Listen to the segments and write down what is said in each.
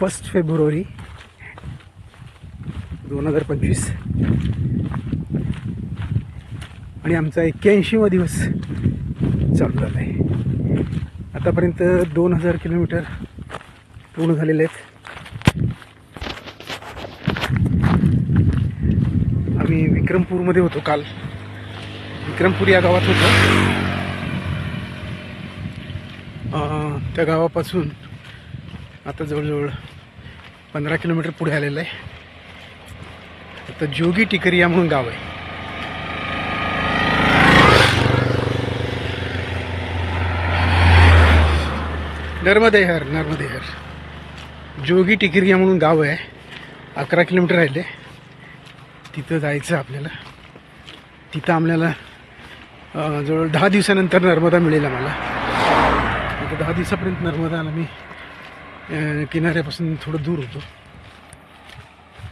First February दोन हजार पंचवीस. आणि आमचा एक्क्याऐंशीवा दिवस चालू झाला आहे आतापर्यंत दोन हजार किलोमीटर पूर्ण झालेले आहेत. आम्ही विक्रमपूरमध्ये होतो काल. विक्रमपूर या गावात होतो. त्या गावापासून आता जवळजवळ पंधरा किलोमीटर पुढे आलेलं आहे. आता जोगी टिकरिया म्हणून गाव आहे. नर्मदेहर नर्मदेहर. जोगी टिकरिया म्हणून गाव आहे. अकरा किलोमीटर राहिले. तिथं जायचं आपल्याला. तिथं आपल्याला जवळ दहा दिवसानंतर नर्मदा मिळेल आम्हाला. आता दहा दिवसापर्यंत नर्मदाला मी किनाऱ्यापासून थोडं दूर होतो.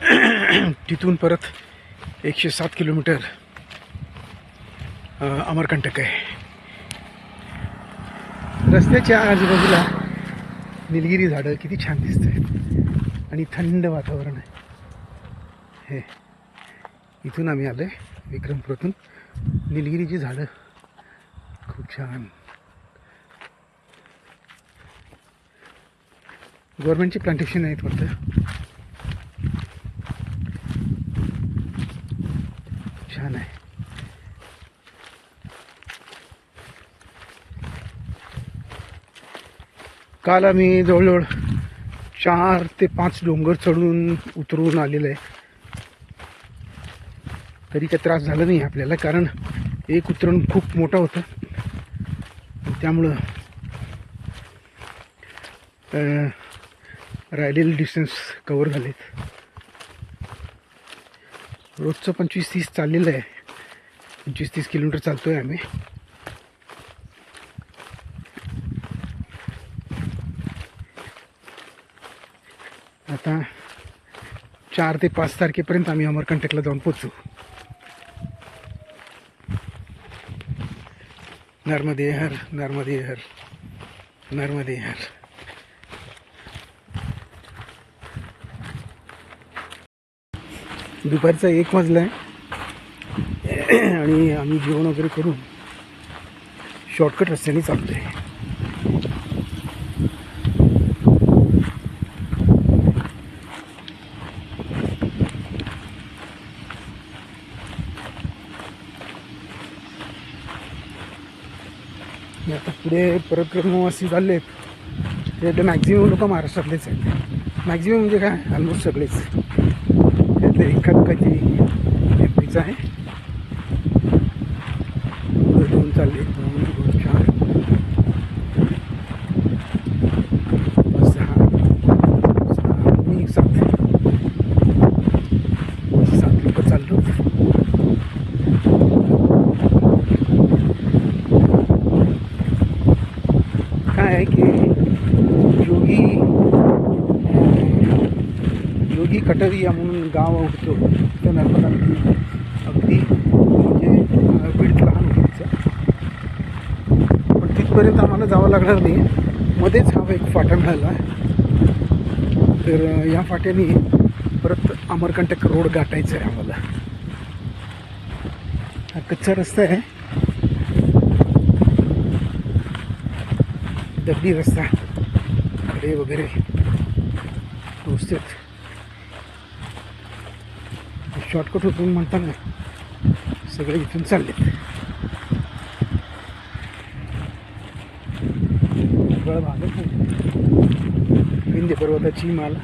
तिथून परत एकशे सात किलोमीटर अमरकंटक आहे. रस्त्याच्या आजूबाजूला निलगिरी झाडं किती छान दिसत आहेत आणि थंड वातावरण आहे. हे इथून आम्ही आलो आहे विक्रमपुरातून. निलगिरीची झाडं खूप छान. गव्हर्नमेंटची प्लांटेशन आहेत वाटतं छान आहे. काल आम्ही जवळजवळ चार ते पाच डोंगर चढून उतरून आलेलं आहे. तरी काही त्रास झाला नाही आपल्याला कारण एक उतरण खूप मोठं होतं. त्यामुळं राहिलेले डिस्टन्स कवर झालेत. रोजचं पंचवीस तीस चाललेलं आहे. पंचवीस तीस किलोमीटर चालतो आहे आम्ही. आता चार ते पाच तारखेपर्यंत आम्ही अमरकंटकला जाऊन पोचू नर्मदे हर नर्मदे हर नर्मदे हर. दुपारचा एक वाजला आहे आणि आम्ही जेवण वगैरे करून शॉर्टकट रस्त्याने चालतो आहे आता पुढे परक्रमवासी चालले आहेत ते मॅक्झिमम लोक महाराष्ट्रातलेच आहेत. मॅक्झिमम म्हणजे काय? ऑलमोस्ट सगळेच. त्यातले एका दुखाची एम पीचं आहे. दोन चालले. दोन दोन चार पाच, सहा सहा आणि सात सात लोक चाललो काय आहे की योगी योगी कटरिया म्हणून गाव होतो त्या नर्मदा नदी अगदी म्हणजे बीड लहान होती तिचं. पण तिथपर्यंत आम्हाला जावं लागणार नाही. मध्येच हा एक फाटा मिळाला. तर या फाट्याने परत अमरकंटक रोड गाठायचा आहे आम्हाला. हा कच्चा रस्ता आहे. दगडी रस्ता. खडे वगैरे. व्यवस्थित शॉर्टकट होतून म्हणताना सगळे इथून चाललेत. सगळं भागत विंध्य पर्वताची माला.